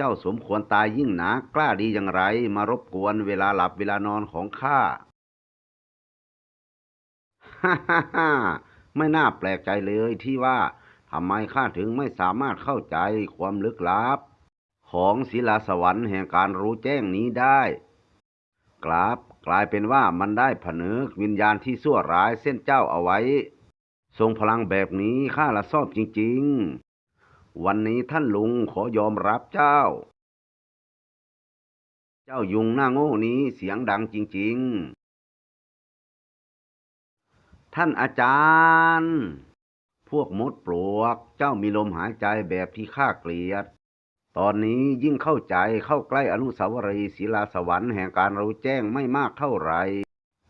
เจ้าสมควรตายยิ่งหนากล้าดีอย่างไร มารบกวนเวลาหลับเวลานอนของข้า ฮ่าฮ่าฮ่าไม่น่าแปลกใจเลยที่ว่าทำไมข้าถึงไม่สามารถเข้าใจความลึกลับ ของศิลาสวรรค์แห่งการรู้แจ้งนี้ได้กลับกลายเป็นว่ามันได้ผนึกวิญญาณที่ชั่วร้ายเส้นเจ้าเอาไว้ ทรงพลังแบบนี้ข้าละชอบจริงๆ วันนี้ท่านลุงขอยอมรับเจ้า เจ้ายุงหน้าโง่นี้เสียงดังจริง ๆ ท่านอาจารย์ พวกมดปลวก เจ้ามีลมหายใจแบบที่ข้าเกลียด ตอนนี้ยิ่งเข้าใจเข้าใกล้อนุสาวรีย์ศิลาสวรรค์แห่งการรู้แจ้งไม่มากเท่าไหร่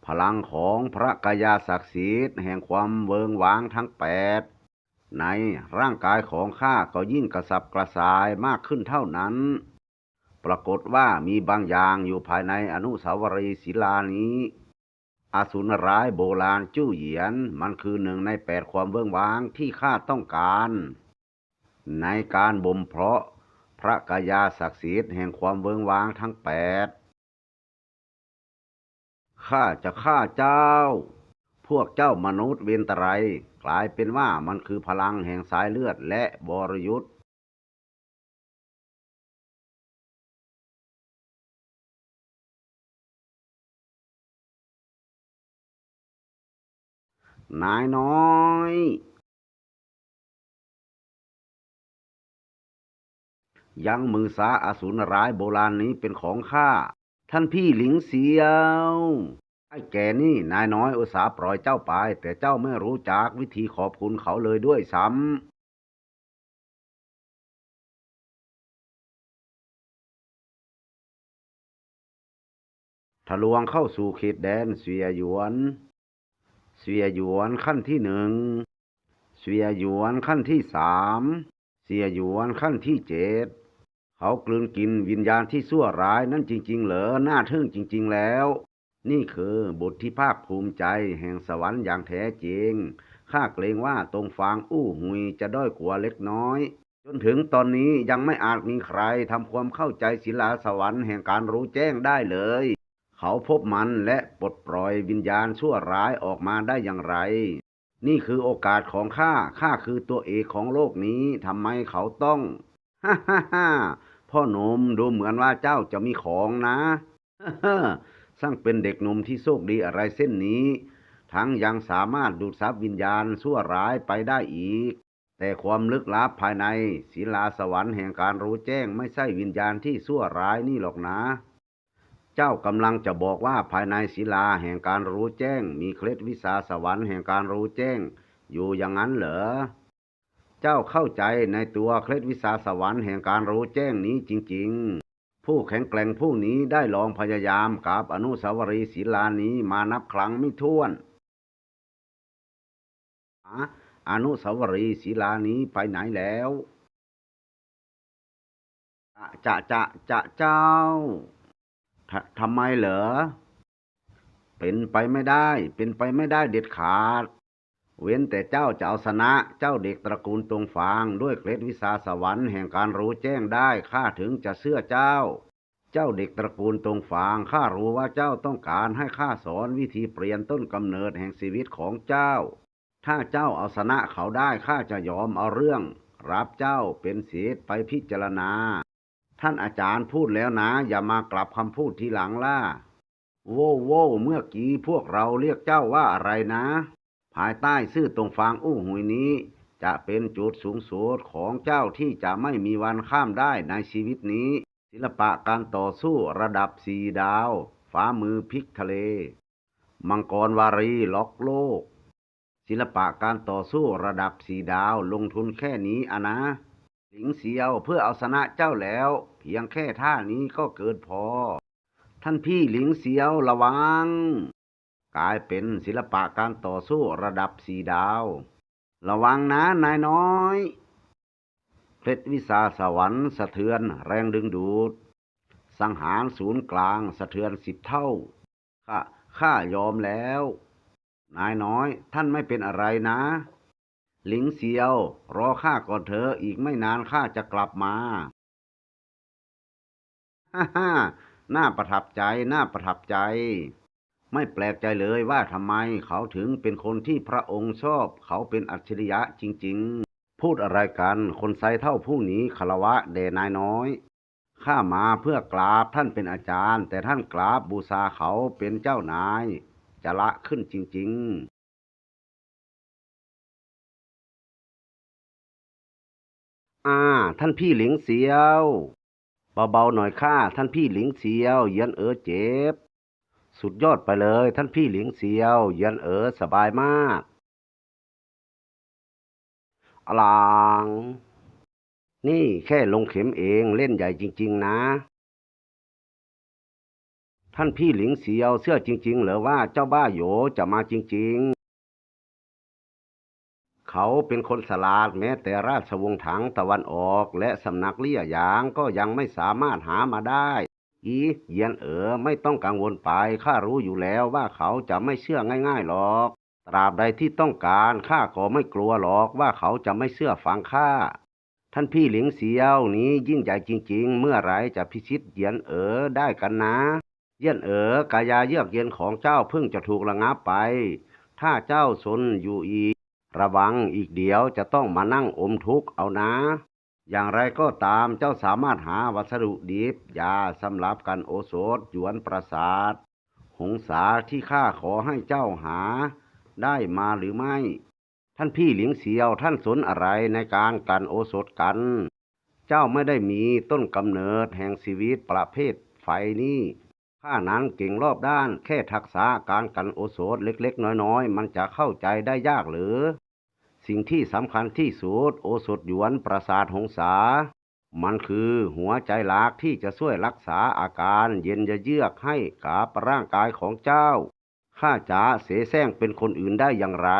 พลังของพระกายาศักดิ์สิทธิ์แห่งความเวิงวางทั้งแปด ในร่างกายของข้าก็ยิ่งกระสับกระส่ายมากขึ้นเท่านั้น ปรากฏว่ามีบางอย่างอยู่ภายในอนุสาวรีย์ศิลานี้อสูรร้ายโบราณจู้เหยียนมันคือหนึ่งในแปดความเบื้องว้างที่ข้าต้องการ ในการบ่มเพาะพระกายาศักดิ์สิทธิ์แห่งความเวิงว้างทั้งแปดข้าจะฆ่าเจ้า พวกเจ้ามนุษย์เวนตรัย ลายเป็นว่ามันคือพลังแห่งสายเลือดและบรยุทธ์นายน้อยยังมือสาอสูรร้ายโบราณนี้เป็นของข้า ท่านพี่หลิงเสียว ไอ้แกนี่นายน้อยอุตสาห์ปล่อยเจ้าไป แต่เจ้าไม่รู้จักวิธีขอบคุณเขาเลยด้วยซ้ำทะลวงเข้าสู่เขตแดนเสวียหยวน เสวียหยวนขั้นที่หนึ่ง เสวียหยวนขั้นที่สาม เสียหยวนขั้นที่เจ็ด เขากลืนกินวิญญาณที่ชั่วร้ายนั่นจริง ๆ เหรอ น่าทึ่งจริง ๆ แล้ว นี่คือบทที่ภาคภูมิใจแห่งสวรรค์อย่างแท้จริง ข้าเกรงว่าตรงฟางอู้หุยจะด้อยกว่าเล็กน้อย จนถึงตอนนี้ยังไม่อาจมีใครทำความเข้าใจศิลาสวรรค์แห่งการรู้แจ้งได้เลย เขาพบมันและปลดปล่อยวิญญาณชั่วร้ายออกมาได้อย่างไร นี่คือโอกาสของข้า ข้าคือตัวเอกของโลกนี้ ทำไมเขาต้อง ฮ่าฮ่าฮ่าพ่อหนุ่มดูเหมือนว่าเจ้าจะมีของนะ สร้างเป็นเด็กหนุ่มที่โชคดีอะไรเส้นนี้ ทั้งยังสามารถดูดซับวิญญาณชั่วร้ายไปได้อีก แต่ความลึกลับภายในศิลาสวรรค์แห่งการรู้แจ้งไม่ใช่วิญญาณที่ชั่วร้ายนี่หรอกนะ เจ้ากำลังจะบอกว่าภายในศิลาแห่งการรู้แจ้ง มีเคล็ดวิสาสวรรค์แห่งการรู้แจ้ง อยู่อย่างนั้นเหรอเจ้าเข้าใจในตัวเคล็ดวิสาสวรรค์แห่งการรู้แจ้งนี้จริง ๆ ผู้แข็งแกร่งผู้นี้ได้ลองพยายามกับอนุสาวรีย์ศิลานี้มานับครั้งไม่ถ้วนอะอนุสาวรีย์ศิลานี้ไปไหนแล้วจะจะจะเจ้าททำไมเหรอ เป็นไปไม่ได้ เป็นไปไม่ได้เด็ดขาด เว้นแต่เจ้าจะเอาชนะเจ้าเด็กตระกูลตรงฟางด้วยเคล็ดวิสาสวรรค์แห่งการรู้แจ้งได้ข้าถึงจะเชื่อเจ้า เจ้าเด็กตระกูลตรงฟางข้ารู้ว่าเจ้าต้องการให้ข้าสอนวิธีเปลี่ยนต้นกำเนิดแห่งชีวิตของเจ้า ถ้าเจ้าเอาชนะเขาได้ข้าจะยอมเอาเรื่อง รับเจ้าเป็นศิษย์ไปพิจารณา ท่านอาจารย์พูดแล้วนะ อย่ามากลับคำพูดทีหลังล่ะโว้โว้วเมื่อกี้พวกเราเรียกเจ้าว่าอะไรนะ ภายใต้ชื่อตรงฟางอู้หุยนี้ จะเป็นจุดสูงสุดของเจ้าที่จะไม่มีวันข้ามได้ในชีวิตนี้ ศิลปะการต่อสู้ระดับสีดาว ฟ้ามือพลิกทะเล มังกรวารีล็อกโลก ศิลปะการต่อสู้ระดับสีดาวลงทุนแค่นี้อะนะหลิงเสียวเพื่อเอาชนะเจ้าแล้ว เพียงแค่ท่านี้ก็เกินพอ ท่านพี่หลิงเสียวระวัง กลายเป็นศิลปะการต่อสู้ระดับสีดาว ระวังนะนายน้อยเคล็ดวิสาสวรรค์สะเทือนแรงดึงดูด สังหารศูนย์กลางสะเทือนสิบเท่า ข้าข้ายอมแล้ว นายน้อยท่านไม่เป็นอะไรนะ หลิงเสียว รอข้าก่อนเถออีกไม่นานข้าจะกลับมาฮ่าฮ่าน่าประทับใจ น่าประทับใจ ไม่แปลกใจเลยว่าทำไมเขาถึงเป็นคนที่พระองค์ชอบ เขาเป็นอัจฉริยะจริงๆ พูดอะไรกันคนไซเท่าผู้นี้คารวะแด่นายน้อยข้ามาเพื่อกราบท่านเป็นอาจารย์ แต่ท่านกราบบูชาเขาเป็นเจ้านาย จะละขึ้นจริงๆอ่าท่านพี่หลิงเสียว เบาๆหน่อยข้าท่านพี่หลิงเสียว เย็นเออเจ็บ สุดยอดไปเลยท่านพี่หลิงเสียวเย็นเออสบายมากอลาง นี่แค่ลงเข็มเองเล่นใหญ่จริง ๆ นะ ท่านพี่หลิงเสียวเชื่อจริง ๆ เหรอว่าเจ้าบ้าโหยจะมาจริง ๆ เขาเป็นคนสลาดแม้แต่ราชวงศ์ถังตะวันออก และสำนักเลี่ยหยางก็ยังไม่สามารถหามาได้ อีเยียนเอ๋อไม่ต้องกังวลไปข้ารู้อยู่แล้วว่าเขาจะไม่เชื่อง่ายๆหรอก ตราบใดที่ต้องการข้าก็ไม่กลัวหรอกว่าเขาจะไม่เชื่อฟังข้าท่านพี่หลิงเสียวนี้ยิ่งใหญ่จริง ๆ เมื่อไรจะพิชิตเหยียนเอ๋อได้กันนะ เยี่ยนเอ๋อกายาเยือกเย็นของเจ้าเพิ่งจะถูกระงับไป ถ้าเจ้าสนอยู่อีก ระวังอีกเดียวจะต้องมานั่งอมทุกข์เอานะ อย่างไรก็ตามเจ้าสามารถหาวัสดุดิบยาสำหรับกันโอโสถหยวนประสาท หงสาที่ข้าขอให้เจ้าหาได้มาหรือไม่ ท่านพี่หลิงเสียวท่านสนอะไรในการกันโอโสถกัน เจ้าไม่ได้มีต้นกำเนิดแห่งชีวิตประเภทไฟนี่ข้านั้นเก่งรอบด้านแค่ทักษะการกันโอโสถเล็กๆ น้อยๆ มันจะเข้าใจได้ยากหรือ สิ่งที่สำคัญที่สุดโอสถหยวนประสาทหงสามันคือหัวใจหลักที่จะช่วยรักษาอาการเย็นเยือกให้กับร่างกายของเจ้า ข้าจะเสแสร้งเป็นคนอื่นได้อย่างไร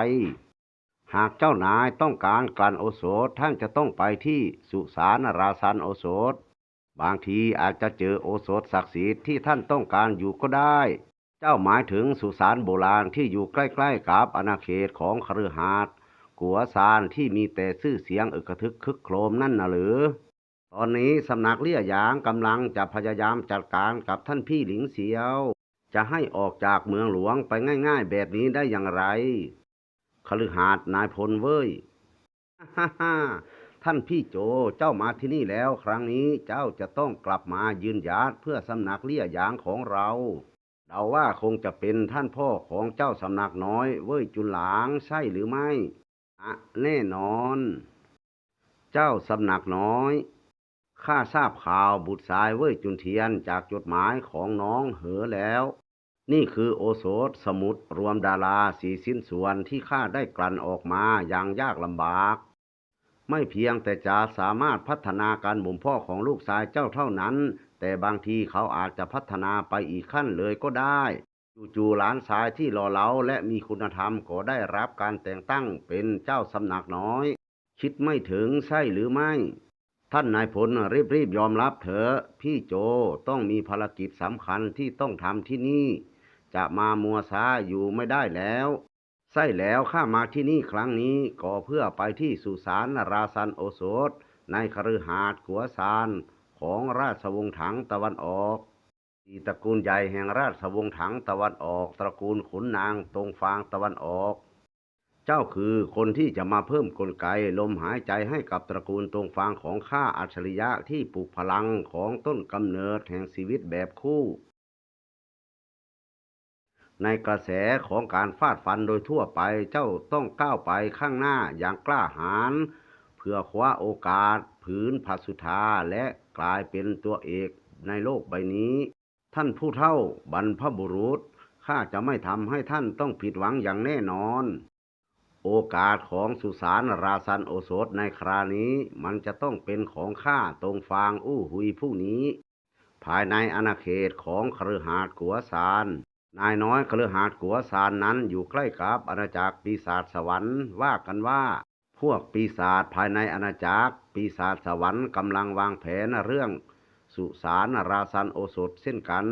หากเจ้านายต้องการกลั่นโอสถท่านจะต้องไปที่สุสานราสันโอสถ บางทีอาจจะเจอโอสถศักดิ์สิทธิ์ที่ท่านต้องการอยู่ก็ได้เจ้าหมายถึงสุสานโบราณที่อยู่ใกล้ ๆ กับอาณาเขตของคฤหาสน์ กัวซานที่มีแต่ชื่อเสียงอึกทึกคึกโครมนั่นน่ะหรือ ตอนนี้สำนักเลี่ยหยางกำลังจะพยายามจัดการกับท่านพี่หลิงเสียว จะให้ออกจากเมืองหลวงไปง่าย ๆ แบบนี้ได้อย่างไรคฤหาสน์นายพลเว้ยฮ่าฮ่าท่านพี่โจเจ้ามาที่นี่แล้วครั้งนี้เจ้าจะต้องกลับมายืนหยัดเพื่อสำนักเลี่ยหยางของเราเดาว่าคงจะเป็นท่านพ่อของเจ้าสำนักน้อย เว้ยจุนหลางใช่หรือไม่ อะแน่นอน เจ้าสำนักน้อย ข้าทราบข่าวบุตรชายเว้ยจุนเทียนจากจดหมายของน้องเหอแล้ว นี่คือโอโสถสมุดรวมดาราสีสิ้นส่วนที่ข้าได้กลั่นออกมาอย่างยากลำบาก ไม่เพียงแต่จะสามารถพัฒนาการบ่มพ่อของลูกชายเจ้าเท่านั้น แต่บางทีเขาอาจจะพัฒนาไปอีกขั้นเลยก็ได้ จู่ๆหลานชายที่หล่อเหลาและมีคุณธรรมก็ได้รับการแต่งตั้งเป็นเจ้าสำนักน้อย คิดไม่ถึงใช่หรือไม่ ท่านนายพลรีบๆยอมรับเถอะพี่โจต้องมีภารกิจสำคัญที่ต้องทำที่นี่ จะมามัวช้าอยู่ไม่ได้แล้วใช่แล้วข้ามาที่นี่ครั้งนี้ก็เพื่อไปที่สุสานราซันโอโสถในคฤหาสน์กัวซานของราชวงศ์ถังตะวันออก ที่ตระกูลใหญ่แห่งราชวงศ์ถังตะวันออก ตระกูลขุนนางตรงฟางตะวันออก เจ้าคือคนที่จะมาเพิ่มกลไกลมหายใจให้กับตระกูลตรงฟางของข้าอัจฉริยะที่ปลุกพลังของต้นกำเนิดแห่งชีวิตแบบคู่ในกระแสของการฟาดฟันโดยทั่วไปเจ้าต้องก้าวไปข้างหน้าอย่างกล้าหาญเพื่อคว้าโอกาส ผืนพัสุธาและกลายเป็นตัวเอกในโลกใบนี้ ท่านผู้เฒ่าบรรพบุรุษข้าจะไม่ทำให้ท่านต้องผิดหวังอย่างแน่นอน โอกาสของสุสานราซันโอโสถในครานี้ มันจะต้องเป็นของข้าตรงฟางอู้หุยผู้นี้ ภายในอาณาเขตของคฤหาสน์กัวซานนายน้อยคฤหาสน์กัวซานนั้นอยู่ใกล้กับอาณาจักรปีศาจสวรรค์ว่ากันว่า พวกปีศาจภายในอาณาจักรปีศาจสวรรค์กำลังวางแผนเรื่อง สุสานราซันโอสถเช่นกัน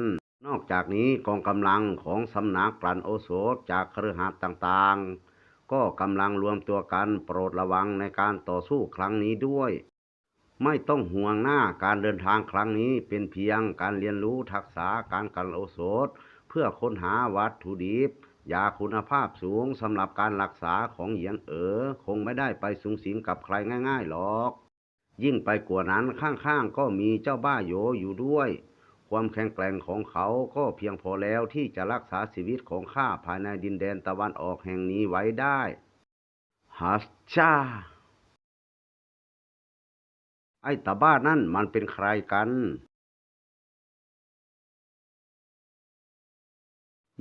นอกจากนี้กองกำลังของสำนักกลั่นโอสถจากเคฤหาสน์ต่างๆ ก็กำลังรวมตัวกันโปรดระวังในการต่อสู้ครั้งนี้ด้วย ไม่ต้องห่วงหน้าการเดินทางครั้งนี้เป็นเพียงการเรียนรู้ทักษะการกันโอสถ เพื่อค้นหาวัตถุดิบยาคุณภาพสูงสำหรับการรักษาของเหยียนเอ๋อคงไม่ได้ไปสูงสิงกับใครง่ายๆหรอก ยิ่งไปกว่านั้นข้างๆก็มีเจ้าบ้าโยอยู่ด้วย ความแข็งแกร่งของเขาก็เพียงพอแล้วที่จะรักษาชีวิตของข้าภายในดินแดนตะวันออกแห่งนี้ไว้ได้ฮัสชาไอ้ตาบ้านั่นมันเป็นใครกัน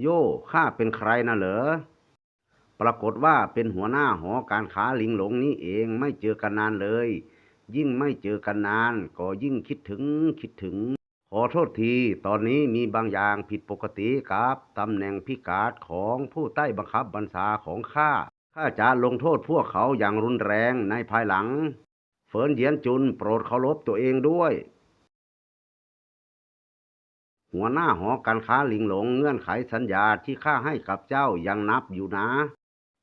โย่ข้าเป็นใครนะเหรอ ปรากฏว่าเป็นหัวหน้าหอการค้าลิงหลงนี่เองไม่เจอกันนานเลย ยิ่งไม่เจอกันนาน ก็ยิ่งคิดถึงคิดถึง ขอโทษที ตอนนี้มีบางอย่างผิดปกติกับตำแหน่งพิกาดของผู้ใต้บังคับบัญชาของข้า ข้าจะลงโทษพวกเขาอย่างรุนแรงในภายหลัง เฟินเยียนจุนโปรดเคารพตัวเองด้วย หัวหน้าหอการค้าลิงหลงเงื่อนไขสัญญาที่ข้าให้กับเจ้ายังนับอยู่นะ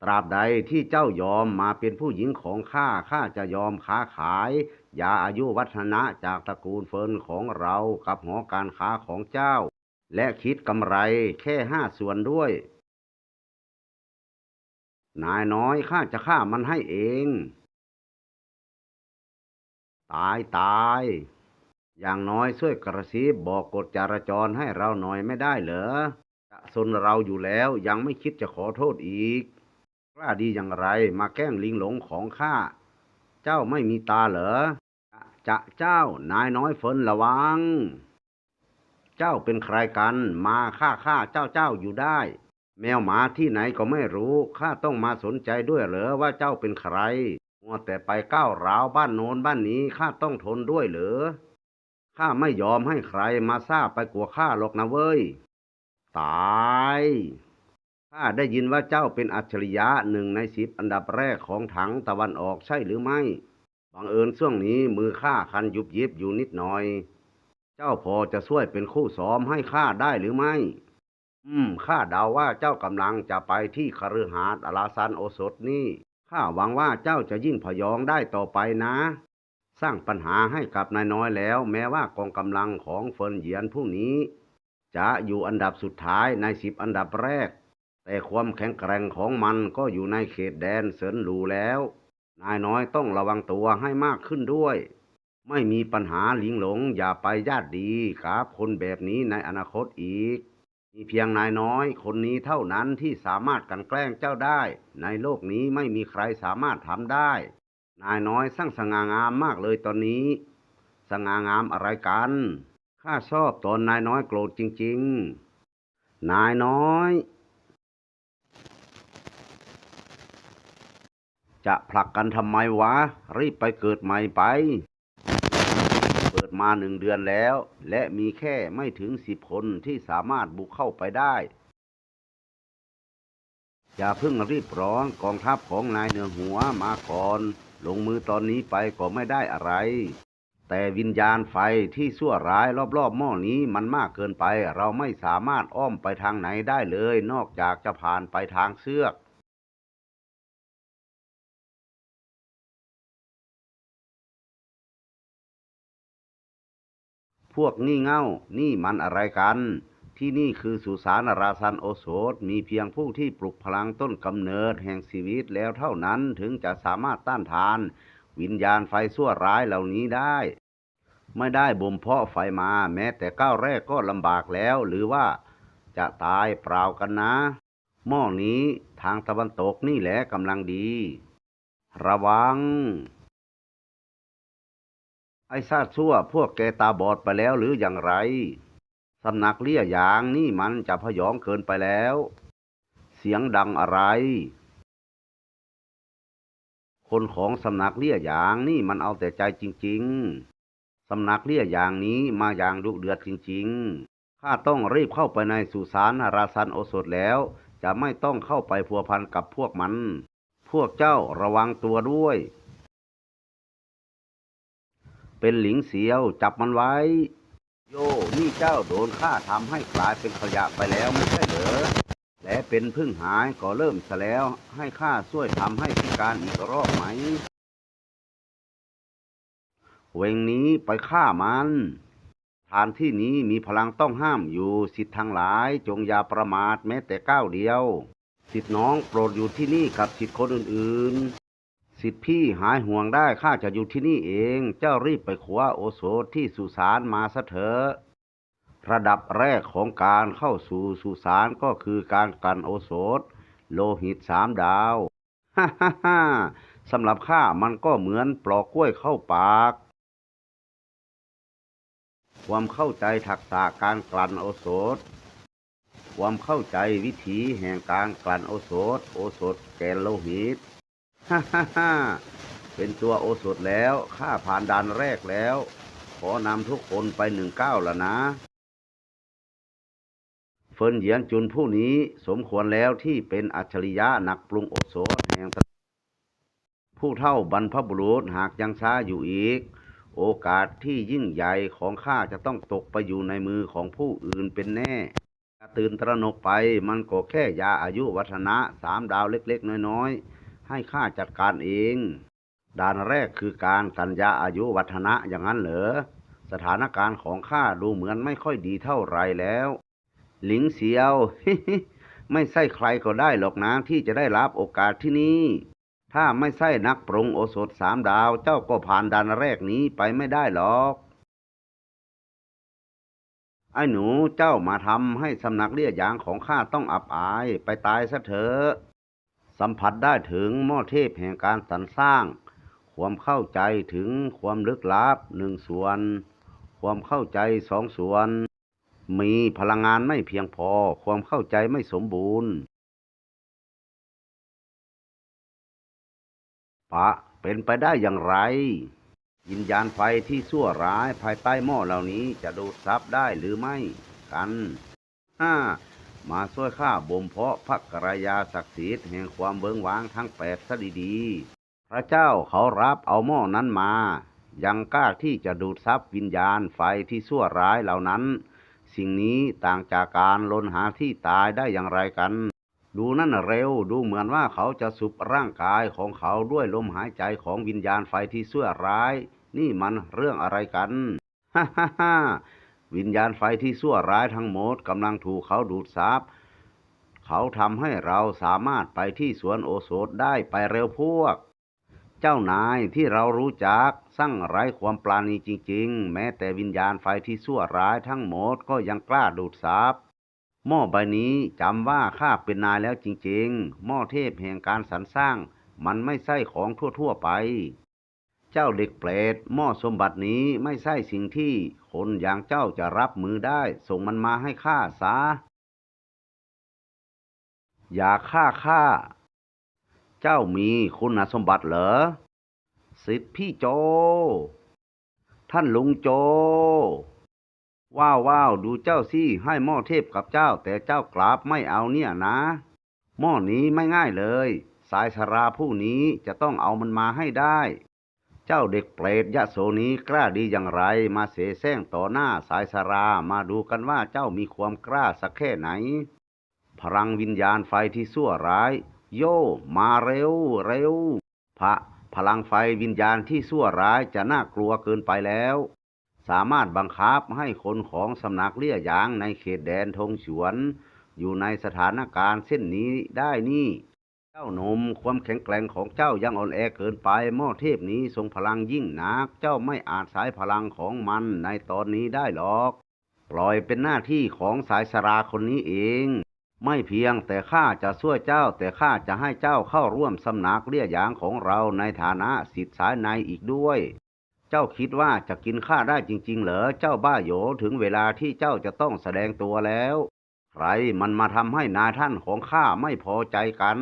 ตราบใดที่เจ้ายอมมาเป็นผู้หญิงของข้าข้าจะยอมค้าขายยาอายุวัฒนะจากตระกูลเฟินของเรากับหอการค้าของเจ้า และคิดกำไรแค่ห้าส่วนด้วย นายน้อยข้าจะฆ่ามันให้เอง ตายตาย อย่างน้อยช่วยกระซิบบอกกฎจราจรให้เราหน่อยไม่ได้เหรอจะสนเราอยู่แล้วยังไม่คิดจะขอโทษอีก กล้าดีอย่างไร มาแกล้งลิงหลงของข้า เจ้าไม่มีตาเหรอ จะเจ้านายน้อยเฟินระวัง เจ้าเป็นใครกัน มาฆ่าข้าเจ้าเจ้าอยู่ได้ แมวหมาที่ไหนก็ไม่รู้ข้าต้องมาสนใจด้วยเหรอว่าเจ้าเป็นใคร มัวแต่ไปก้าวร้าวบ้านโน้นบ้านนี้ข้าต้องทนด้วยเหรอข้าไม่ยอมให้ใครมาทราบไปกว่าข้าหรอกนะเว้ย ตาย ข้าได้ยินว่าเจ้าเป็นอัจฉริยะหนึ่งในสิบอันดับแรกของถังตะวันออกใช่หรือไม่ บังเอิญช่วงนี้มือข้าคันยุบยิบอยู่นิดหน่อย เจ้าพอจะช่วยเป็นคู่ซ้อมให้ข้าได้หรือไม่ อืม ข้าเดาว่าเจ้ากำลังจะไปที่คฤหาสน์อลาซันโอสถนี่ ข้าหวังว่าเจ้าจะยิ่งพยองได้ต่อไปนะ สร้างปัญหาให้กับนายน้อยแล้ว แม้ว่ากองกำลังของเฟินเหยียนผู้นี้ จะอยู่อันดับสุดท้ายในสิบอันดับแรก แต่ความแข็งแกร่งของมันก็อยู่ในเขตแดนเสินหลูแล้ว นายน้อยต้องระวังตัวให้มากขึ้นด้วย ไม่มีปัญหาหลิงหลงอย่าไปญาติดีกับคนแบบนี้ในอนาคตอีก มีเพียงนายน้อยคนนี้เท่านั้นที่สามารถกันแกล้งเจ้าได้ ในโลกนี้ไม่มีใครสามารถทำได้ นายน้อยสร้างสง่างามมากเลยตอนนี้ สง่างามอะไรกันข้าชอบตอนนายน้อยโกรธจริง ๆ นายน้อย จะผลักกันทำไมวะ รีบไปเกิดใหม่ไป เปิดมาหนึ่งเดือนแล้ว และมีแค่ไม่ถึงสิบคนที่สามารถบุกเข้าไปได้ อย่าเพิ่งรีบร้อนกองทัพของนายเหนือหัวมาก่อน ลงมือตอนนี้ไปก็ไม่ได้อะไร แต่วิญญาณไฟที่ชั่วร้ายรอบๆหม้อนี้มันมากเกินไป เราไม่สามารถอ้อมไปทางไหนได้เลย นอกจากจะผ่านไปทางเชือก พวกนี่เง่า นี่มันอะไรกัน ที่นี่คือสุสานราซันโอโสถ มีเพียงผู้ที่ปลุกพลังต้นกำเนิดแห่งชีวิตแล้วเท่านั้นถึงจะสามารถต้านทาน วิญญาณไฟชั่วร้ายเหล่านี้ได้ ไม่ได้บ่มเพาะไฟมา แม้แต่ก้าวแรกก็ลำบากแล้ว หรือว่าจะตายเปล่ากันนะ หม้อนี้ทางตะวันตกนี่แหละกำลังดี ระวัง ไอ้ซาดชั่วพวกแกตาบอดไปแล้วหรืออย่างไร สำนักเลี่ยยางนี่มันจะพยองเกินไปแล้ว เสียงดังอะไร คนของสำนักเลี่ยยางนี่มันเอาแต่ใจจริง ๆ สำนักเลี่ยยางนี้มาอย่างดุเดือดจริง ๆ ข้าต้องรีบเข้าไปในสุสานราซันโอสถแล้ว จะไม่ต้องเข้าไปพัวพันกับพวกมัน พวกเจ้าระวังตัวด้วย เป็นหลิงเสียวจับมันไว้ โยนี่เจ้าโดนข้าทำให้กลายเป็นขยะไปแล้วไม่ใช่เหรอและเป็นพึ่งหายก็เริ่มซะแล้ว ให้ข้าช่วยทำให้พิการอีกรอบไหม เวงนี้ไปฆ่ามันฐานที่นี้มีพลังต้องห้ามอยู่สิทธิ์ทั้งหลายจงอย่าประมาทแม้แต่ก้าวเดียว สิทธิ์น้องโปรดอยู่ที่นี่กับสิทธิ์คนอื่นๆ สิทธิ์พี่หายห่วงได้ข้าจะอยู่ที่นี่เอง เจ้ารีบไปขวาโอโสถที่สุสานมาซะเถอะระดับแรกของการเข้าสู่สุสานก็คือการกลั่นโอโสถ โลหิตสามดาว ฮ่าฮ่าฮ่าสำหรับข้ามันก็เหมือนปลอกกล้วยเข้าปาก ความเข้าใจทักษะการกลั่นโอโสถ ความเข้าใจวิธีแห่งการกลั่นโอโสถ โอโสถแกนโลหิต ฮ่าฮ่าฮ่าเป็นตัวโอสถแล้วข้าผ่านด่านแรกแล้ว ขอนำทุกคนไปหนึ่งเก้าแล้วนะเฟินเหยียนจุนผู้นี้สมควรแล้วที่เป็นอัจฉริยะนักปรุงโอสถแห่งผู้เท่าบรรพบุรุษหากยังช้าอยู่อีก โอกาสที่ยิ่งใหญ่ของข้าจะต้องตกไปอยู่ในมือของผู้อื่นเป็นแน่ตื่นตระหนกไปมันก็แค่ยาอายุวัฒนะสามดาวเล็กๆ น้อยๆ ให้ข้าจัดการเอง ด่านแรกคือการกันยาอายุวัฒนะอย่างนั้นเหรอ สถานการณ์ของข้าดูเหมือนไม่ค่อยดีเท่าไรแล้ว หลิงเสียว ไม่ใช่ใครก็ได้หรอกนะที่จะได้รับโอกาสที่นี่ ถ้าไม่ใช่นักปรุงโอสถสามดาวเจ้าก็ผ่านด่านแรกนี้ไปไม่ได้หรอกไอ้หนูเจ้ามาทำให้สำนักเลี่ยยางของข้าต้องอับอายไปตายซะเถอะ สัมผัสได้ถึงมอเทพแห่งการสรรสร้าง ความเข้าใจถึงความลึกลับหนึ่งส่วน ความเข้าใจสองส่วน มีพลังงานไม่เพียงพอ ความเข้าใจไม่สมบูรณ์ ปะเป็นไปได้อย่างไรวิญญาณไฟที่ชั่วร้ายภายใต้หม้อเหล่านี้จะดูดซับได้หรือไม่กันห้า มาช่วยข้าบ่มเพาะพระกรยาศักดิ์สิทธิ์แห่งความเบิงหวางทั้งแปดซะดีๆ พระเจ้าเขารับเอาหม้อนั้นมา ยังกล้าที่จะดูดซับวิญญาณไฟที่ชั่วร้ายเหล่านั้น สิ่งนี้ต่างจากการลนหาที่ตายได้อย่างไรกัน ดูนั่นเร็วดูเหมือนว่าเขาจะสุบร่างกายของเขาด้วยลมหายใจของวิญญาณไฟที่ชั่วร้าย นี่มันเรื่องอะไรกันฮ่าฮ่าฮ่า วิญญาณไฟที่ชั่วร้ายทั้งหมดกำลังถูกเขาดูดซับเขาทำให้เราสามารถไปที่สวนโอโสถได้ไปเร็วพวก เจ้านายที่เรารู้จักสั่งไร้ความปราณีจริง ๆ แม้แต่วิญญาณไฟที่ชั่วร้ายทั้งหมดก็ยังกล้าดูดซับหม้อใบนี้จำว่าข้าเป็นนายแล้วจริง ๆ หม้อเทพแห่งการสรรสร้าง มันไม่ใช่ของทั่ว ๆ ไป เจ้าเด็กเปรตหม้อสมบัตินี้ไม่ใช่สิ่งที่คนอย่างเจ้าจะรับมือได้ ส่งมันมาให้ข้าซะ อย่าฆ่าข้า เจ้ามีคุณสมบัติเหรอ สิทธิพี่โจ ท่านลุงโจ ว้าวว้าวดูเจ้าสิให้หม้อเทพกับเจ้า แต่เจ้ากลับไม่เอาเนี่ยนะ หม้อนี้ไม่ง่ายเลย สายสราผู้นี้จะต้องเอามันมาให้ได้ จ้าเด็กเปรตยะโสนี้กล้าดีอย่างไรมาเสแสร้งต่อหน้าสายสรามาดูกันว่าเจ้ามีความกล้าสักแค่ไหน พลังวิญญาณไฟที่ชั่วร้าย โยมาเร็วเร็วพระพลังไฟวิญญาณที่ชั่วร้ายจะน่ากลัวเกินไปแล้ว สามารถบังคับให้คนของสำนักเลี่ยยางในเขตแดนธงฉวน อยู่ในสถานการณ์เส้นนี้ได้นี่ เจ้าหนุ่มความแข็งแกร่งของเจ้ายังอ่อนแอเกินไปหม้อเทพนี้ทรงพลังยิ่งนัก เจ้าไม่อาจสายพลังของมันในตอนนี้ได้หรอก ปล่อยเป็นหน้าที่ของสายสราคนนี้เอง ไม่เพียงแต่ข้าจะช่วยเจ้า แต่ข้าจะให้เจ้าเข้าร่วมสำนักเลี่ยยางของเราในฐานะสิทธิสายในอีกด้วย เจ้าคิดว่าจะกินข้าได้จริง ๆ เหรอเจ้าบ้าโหยถึงเวลาที่เจ้าจะต้องแสดงตัวแล้ว ใครมันมาทำให้นายท่านของข้าไม่พอใจกัน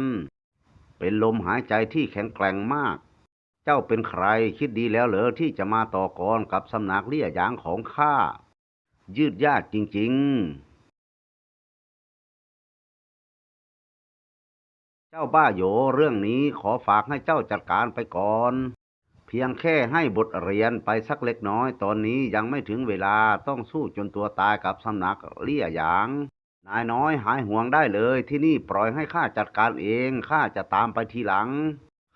เป็นลมหายใจที่แข็งแกร่งมาก เจ้าเป็นใครคิดดีแล้วเหรอที่จะมาต่อกรกับสำนักเลี่ยยางของข้า ยืดยาดจริง ๆ เจ้าบ้าโหยเรื่องนี้ขอฝากให้เจ้าจัดการไปก่อน เพียงแค่ให้บทเรียนไปสักเล็กน้อย ตอนนี้ยังไม่ถึงเวลาต้องสู้จนตัวตายกับสำนักเลี่ยยาง นายน้อยหายห่วงได้เลยที่นี่ปล่อยให้ข้าจัดการเองข้าจะตามไปทีหลัง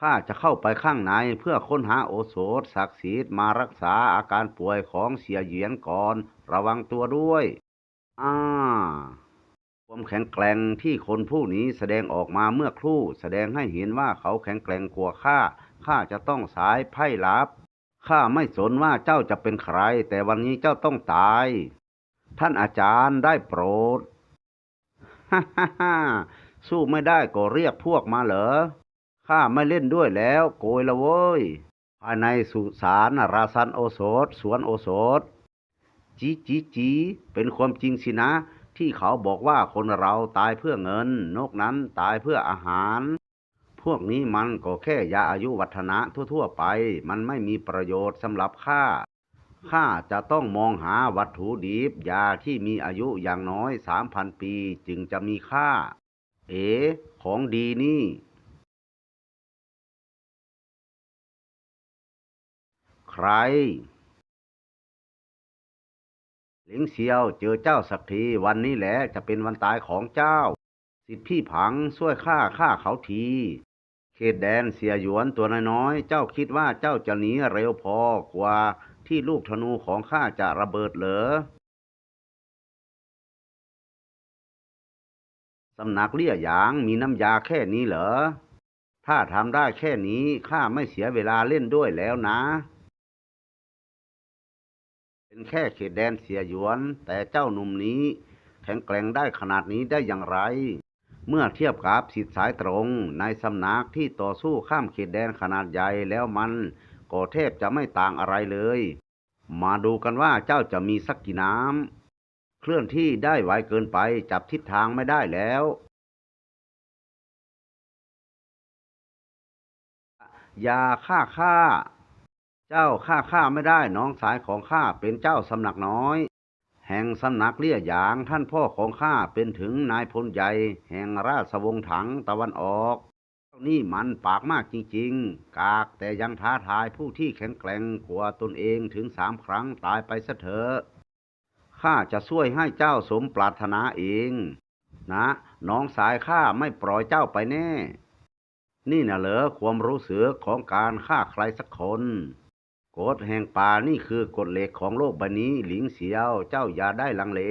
ข้าจะเข้าไปข้างในเพื่อค้นหาโอโสถศักดิ์สิทธิ์มารักษาอาการป่วยของเสียเหยียนก่อน ระวังตัวด้วยอ่าความแข็งแกร่งที่คนผู้นี้แสดงออกมาเมื่อครู่ แสดงให้เห็นว่าเขาแข็งแกร่งกว่าข้าข้าจะต้องสายไพ่ลับข้าไม่สนว่าเจ้าจะเป็นใคร แต่วันนี้เจ้าต้องตาย ท่านอาจารย์ได้โปรด ฮ่าฮ่าฮ่าสู้ไม่ได้ก็เรียกพวกมาเหรอ ข้าไม่เล่นด้วยแล้ว โกยละเว้ย ภายในสุสานราซันโอสถ สวนโอสถ จีจีจีเป็นความจริงสินะ ที่เขาบอกว่าคนเราตายเพื่อเงิน นกนั้นตายเพื่ออาหาร พวกนี้มันก็แค่ยาอายุวัฒนะทั่วๆไป มันไม่มีประโยชน์สำหรับข้า ข้าจะต้องมองหาวัตถุดิบยาที่มีอายุอย่างน้อยสามพันปีจึงจะมีค่า เอ๋ของดีนี่ ใครหลิงเซียวเจอเจ้าสักทีวันนี้แหละจะเป็นวันตายของเจ้า สิทธิพี่ผังช่วยข้าฆ่าเขาทีเขตแดนเสียหยวนตัวน้อยๆ เจ้าคิดว่าเจ้าจะหนีเร็วพอกว่า ที่ลูกธนูของข้าจะระเบิดเหรอสำนักเลี่ยหยางมีน้ำยาแค่นี้เหรอ ถ้าทำได้แค่นี้ข้าไม่เสียเวลาเล่นด้วยแล้วนะ เป็นแค่เขตแดนเสียหยวน แต่เจ้าหนุ่มนี้ แข็งแกร่งได้ขนาดนี้ได้อย่างไร เมื่อเทียบกับสิทธิสายตรงในสำนักที่ต่อสู้ข้ามเขตแดนขนาดใหญ่แล้วมัน ก็แทบจะไม่ต่างอะไรเลย มาดูกันว่าเจ้าจะมีสักกี่น้ำเคลื่อนที่ได้ไวเกินไปจับทิศทางไม่ได้แล้ว อย่าฆ่าข้าเจ้าฆ่าข้าไม่ได้น้องสายของข้าเป็นเจ้าสำนักน้อย แห่งสำนักเลี่ยหยางท่านพ่อของข้าเป็นถึงนายพลใหญ่ แห่งราชวงศ์ถังตะวันออก นี่มันปากมากจริงๆ กากแต่ยังท้าทายผู้ที่แข็งแกร่งกว่าตนเองถึงสามครั้งตายไปซะเถอะข้าจะช่วยให้เจ้าสมปรารถนาเอง นะ น้องสายข้าไม่ปล่อยเจ้าไปแน่ นี่น่ะเหรอความรู้สึกของการฆ่าใครสักคนกฎแห่งป่านี่คือกฎเหล็กของโลกใบนี้หลิงเสียวเจ้าอย่าได้ลังเล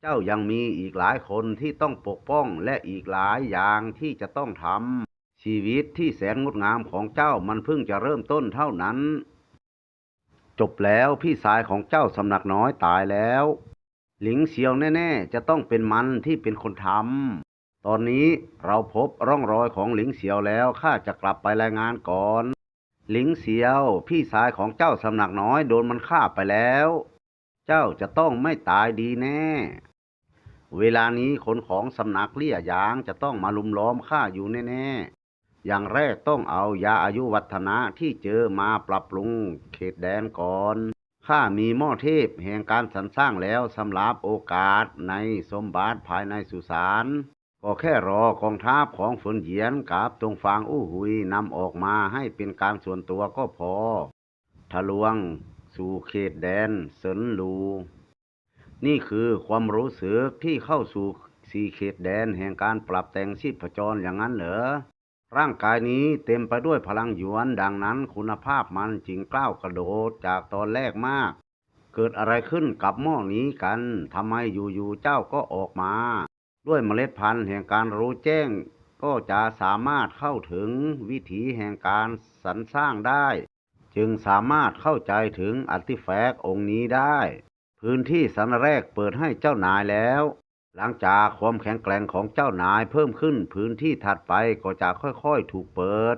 เจ้ายังมีอีกหลายคนที่ต้องปกป้องและอีกหลายอย่างที่จะต้องทำ ชีวิตที่แสนงดงามของเจ้ามันเพิ่งจะเริ่มต้นเท่านั้น จบแล้วพี่ชายของเจ้าสำนักน้อยตายแล้ว หลิงเสียวแน่ๆ จะต้องเป็นมันที่เป็นคนทำตอนนี้เราพบร่องรอยของหลิงเสียวแล้วข้าจะกลับไปรายงานก่อน หลิงเสียวพี่ชายของเจ้าสำนักน้อยโดนมันฆ่าไปแล้ว เจ้าจะต้องไม่ตายดีแน่เวลานี้คนของสำนักเลี่ยยางจะต้องมาลุมล้อมข้าอยู่แน่ๆ อย่างแรกต้องเอายาอายุวัฒนะที่เจอมาปรับปรุงเขตแดนก่อน ข้ามีหม้อเทพแห่งการสรรสร้างแล้วสำหรับโอกาสในสมบัติภายในสุสานก็แค่รอกองทัพของฝนเหยียนกับตรงฟางอู้หุยนำออกมาให้เป็นการส่วนตัวก็พอ ทะลวงสู่เขตแดนเซินลู นี่คือความรู้สึกที่เข้าสู่สี่เขตแดนแห่งการปรับแต่งชีพจรอย่างนั้นเหรอ ร่างกายนี้เต็มไปด้วยพลังหยวนดังนั้นคุณภาพมันจึงกล้าวกระโดดจากตอนแรกมาก เกิดอะไรขึ้นกับหม้อนี้กันทำไมอยู่ๆเจ้าก็ออกมา ด้วยเมล็ดพันธุ์แห่งการรู้แจ้ง ก็จะสามารถเข้าถึงวิถีแห่งการสรรสร้างได้ จึงสามารถเข้าใจถึงอัติแฟกองค์นี้ได้ พื้นที่สันแรกเปิดให้เจ้านายแล้ว หลังจากความแข็งแกร่งของเจ้านายเพิ่มขึ้นพื้นที่ถัดไปก็จะค่อยๆถูกเปิด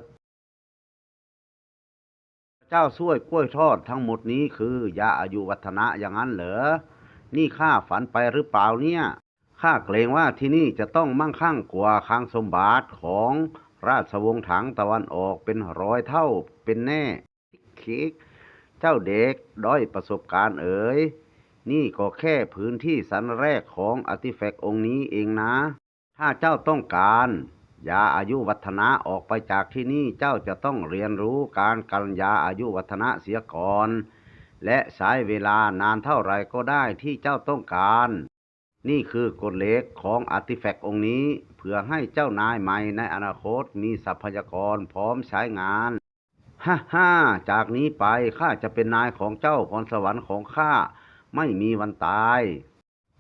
เจ้าช่วยกล้วยทอดทั้งหมดนี้คือยาอายุวัฒนะอย่างนั้นเหรอ นี่ข้าฝันไปหรือเปล่าเนี่ยข้าเกรงว่าที่นี่จะต้องมั่งคั่งกว่าคลังสมบัติของราชวงศ์ถังตะวันออกเป็นร้อยเท่าเป็นแน่คิกเจ้าเด็กด้อยประสบการณ์เอ๋ย นี่ก็แค่พื้นที่สันแรกของอาร์ติแฟกต์องค์นี้เองนะ ถ้าเจ้าต้องการยาอายุวัฒนะออกไปจากที่นี่เจ้าจะต้องเรียนรู้การกันยาอายุวัฒนะเสียก่อน และใช้เวลานานเท่าไรก็ได้ที่เจ้าต้องการ นี่คือกฎเหล็กของอาร์ติแฟกต์องค์นี้เพื่อให้เจ้านายใหม่ในอนาคตมีทรัพยากรพร้อมใช้งาน ฮ่าฮ่าจากนี้ไปข้าจะเป็นนายของเจ้าพรสวรรค์ของข้า ไม่มีวันตาย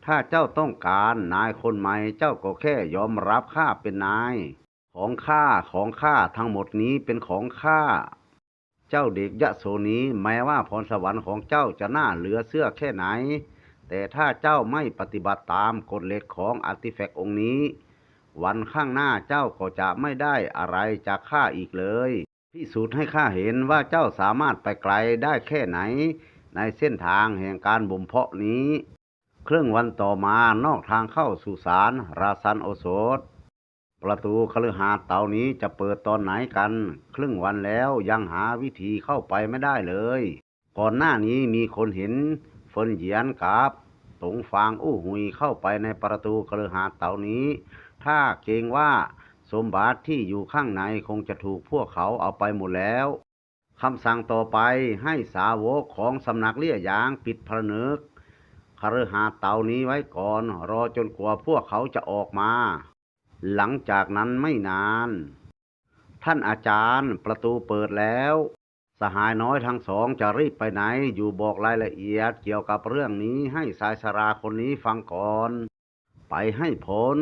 ถ้าเจ้าต้องการนายคนใหม่เจ้าก็แค่ยอมรับข้าเป็นนาย ของข้าของข้าทั้งหมดนี้เป็นของข้า เจ้าเด็กยะโสนี้แม้ว่าพรสวรรค์ของเจ้าจะน่าเหลือเชื่อแค่ไหน แต่ถ้าเจ้าไม่ปฏิบัติตามกฎเหล็กของอาร์ติแฟกต์องค์นี้ วันข้างหน้าเจ้าก็จะไม่ได้อะไรจากข้าอีกเลยพิสูจน์ให้ข้าเห็นว่าเจ้าสามารถไปไกลได้แค่ไหน ในเส้นทางแห่งการบ่มเพาะนี้ครึ่งวันต่อมานอกทางเข้าสู่ศาลราซันโอโสถ ประตูคฤหาสน์เตานี้จะเปิดตอนไหนกัน ครึ่งวันแล้วยังหาวิธีเข้าไปไม่ได้เลย ก่อนหน้านี้มีคนเห็นเฟินเหยียนกับตงฟางอู้หุยเข้าไปในประตูคฤหาสน์เตานี้ ถ้าเกรงว่าสมบัติที่อยู่ข้างในคงจะถูกพวกเขาเอาไปหมดแล้ว คำสั่งต่อไปให้สาวกของสำนักเลี่ยยางปิดพระนึกคฤหาสเตานี้ไว้ก่อน รอจนกว่าพวกเขาจะออกมา หลังจากนั้นไม่นาน ท่านอาจารย์ประตูเปิดแล้ว สหายน้อยทั้งสองจะรีบไปไหน อยู่บอกรายละเอียดเกี่ยวกับเรื่องนี้ให้สายสราคนนี้ฟังก่อน ไปให้พ้น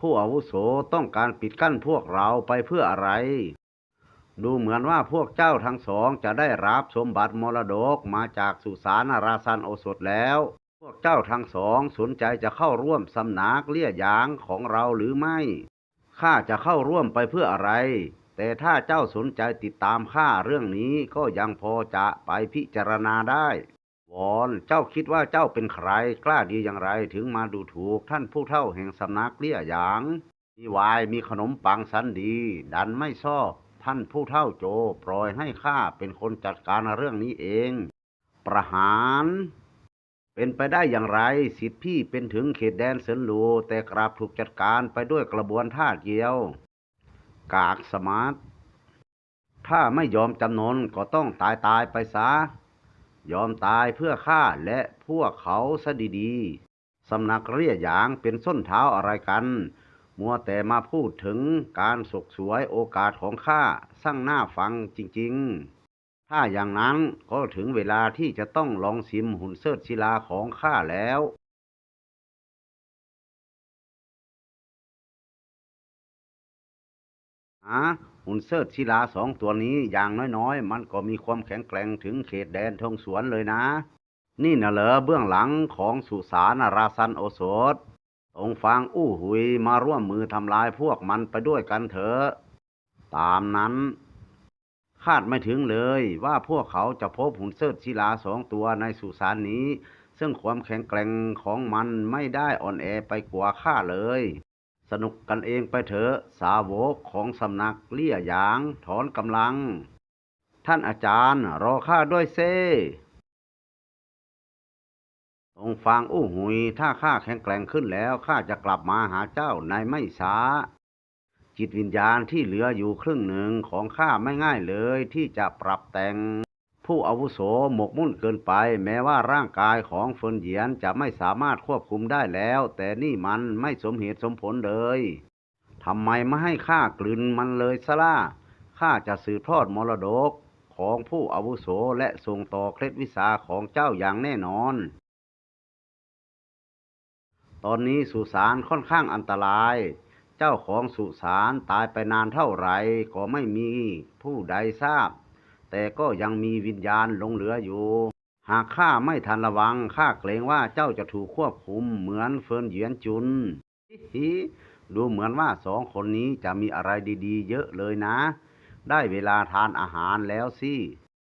ผู้อาวุโสต้องการปิดกั้นพวกเราไปเพื่ออะไร ดูเหมือนว่าพวกเจ้าทั้งสองจะได้รับสมบัติมรดกมาจากสุสานราซันโอสถแล้ว พวกเจ้าทั้งสองสนใจจะเข้าร่วมสำนักเลี่ยยางของเราหรือไม่ ข้าจะเข้าร่วมไปเพื่ออะไร แต่ถ้าเจ้าสนใจติดตามข้าเรื่องนี้ก็ยังพอจะไปพิจารณาได้วอนเจ้าคิดว่าเจ้าเป็นใคร กล้าดีอย่างไรถึงมาดูถูกท่านผู้เฒ่าแห่งสำนักเลี่ยหยาง มีวายมีขนมปังสันดี ดันไม่ชอบ ท่านผู้เฒ่าโจปล่อยให้ข้าเป็นคนจัดการเรื่องนี้เอง ประหาร เป็นไปได้อย่างไร สิทธิพี่เป็นถึงเขตแดนเซินหลูแต่กลับถูกจัดการไปด้วยกระบวนท่าเดียว กากสมาร์ทถ้าไม่ยอมจำนนก็ต้องตายตายไปซะ ยอมตายเพื่อข้าและพวกเขาซะดีๆสำนักเรียหยางเป็นส้นเท้าอะไรกัน มัวแต่มาพูดถึงการสกสวยโอกาสของข้าสร้างหน้าฟังจริง ๆ ถ้าอย่างนั้นก็ถึงเวลาที่จะต้องลองชิมหุ่นเสิร์ชศิลาของข้าแล้วฮะหุ่นเสิร์ชศิลาสองตัวนี้อย่างน้อยๆ มันก็มีความแข็งแกร่งถึงเขตแดนทงสวนเลยนะ นี่น่ะเหรอเบื้องหลังของสุสานราซันโอสถ ตรงฟังอู้หุยมาร่วมมือทำลายพวกมันไปด้วยกันเถอะ ตามนั้น คาดไม่ถึงเลยว่าพวกเขาจะพบหุ่นเสิร์ชศิลาสองตัวในสุสานนี้ ซึ่งความแข็งแกร่งของมันไม่ได้อ่อนแอไปกว่าข้าเลย สนุกกันเองไปเถอะ สาวกของสำนักเลี่ยหยาง ถอนกำลัง ท่านอาจารย์รอข้าด้วยเซ งฟังอู้หุย ถ้าข้าแข็งแกร่งขึ้นแล้วข้าจะกลับมาหาเจ้าในไม่ช้า จิตวิญญาณที่เหลืออยู่ครึ่งหนึ่งของข้าไม่ง่ายเลยที่จะปรับแต่ง ผู้อาวุโสหมกมุ่นเกินไป แม้ว่าร่างกายของเฟินเหยียนจะไม่สามารถควบคุมได้แล้ว แต่นี่มันไม่สมเหตุสมผลเลยทำไมไม่ให้ข้ากลืนมันเลยซะล่ะข้าจะสืบทอดมรดกของผู้อาวุโสและส่งต่อเคล็ดวิสาของเจ้าอย่างแน่นอน ตอนนี้สุสานค่อนข้างอันตราย เจ้าของสุสานตายไปนานเท่าไหร่ก็ไม่มีผู้ใดทราบ แต่ก็ยังมีวิญญาณหลงเหลืออยู่ หากข้าไม่ทันระวังข้าเกรงว่าเจ้าจะถูกควบคุมเหมือนเฟินเหยียนจุนฮิฮิดูเหมือนว่าสองคนนี้จะมีอะไรดีๆ เยอะเลยนะ ได้เวลาทานอาหารแล้วสิ